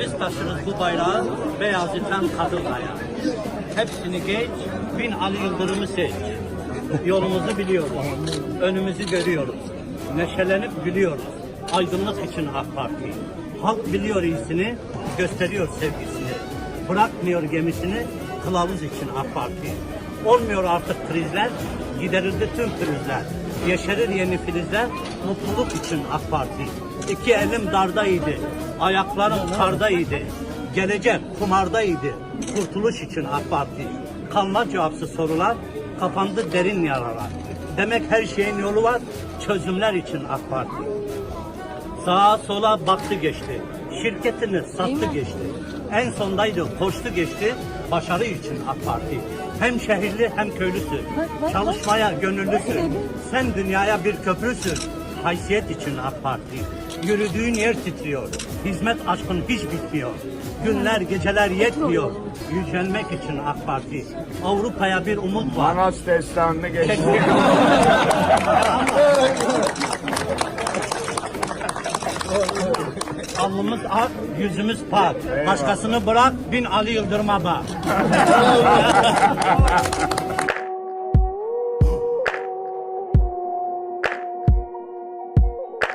Biz taşırız bu bayrağı beyaz iten kadınlaya. Hepsini geç, bin Ali Yıldırım'ı seç. Yolumuzu biliyoruz, önümüzü görüyoruz. Neşelenip gülüyoruz. Aydınlık için AK Parti. Halk biliyor iyisini, gösteriyor sevgisini. Bırakmıyor gemisini, kılavuz için AK Parti. Olmuyor artık krizler, giderildi tüm pürüzler. Yeşerir yeni filizler, mutluluk için AK Parti. İki elim dardaydı, ayaklarım kardaydı. Gelecek kumardaydı, kurtuluş için AK Parti. Kanla cevapsız sorular, kapandı derin yaralar. Demek her şeyin yolu var, çözümler için AK Parti. Sağa sola baktı geçti. Şirketini sattı geçti. En sondaydı, koştu geçti. Başarı için AK Parti. Hem şehirli hem köylüsün. Çalışmaya gönüllüsün. Sen dünyaya bir köprüsün. Haysiyet için AK Parti. Yürüdüğün yer titriyor. Hizmet aşkın hiç bitmiyor. Günler geceler yetmiyor. Yücelmek için AK Parti. Avrupa'ya bir umut var. Manas destanını geçti. Alnımız ak, yüzümüz pak. Başkasını bırak, bin Ali Yıldırım'a bak.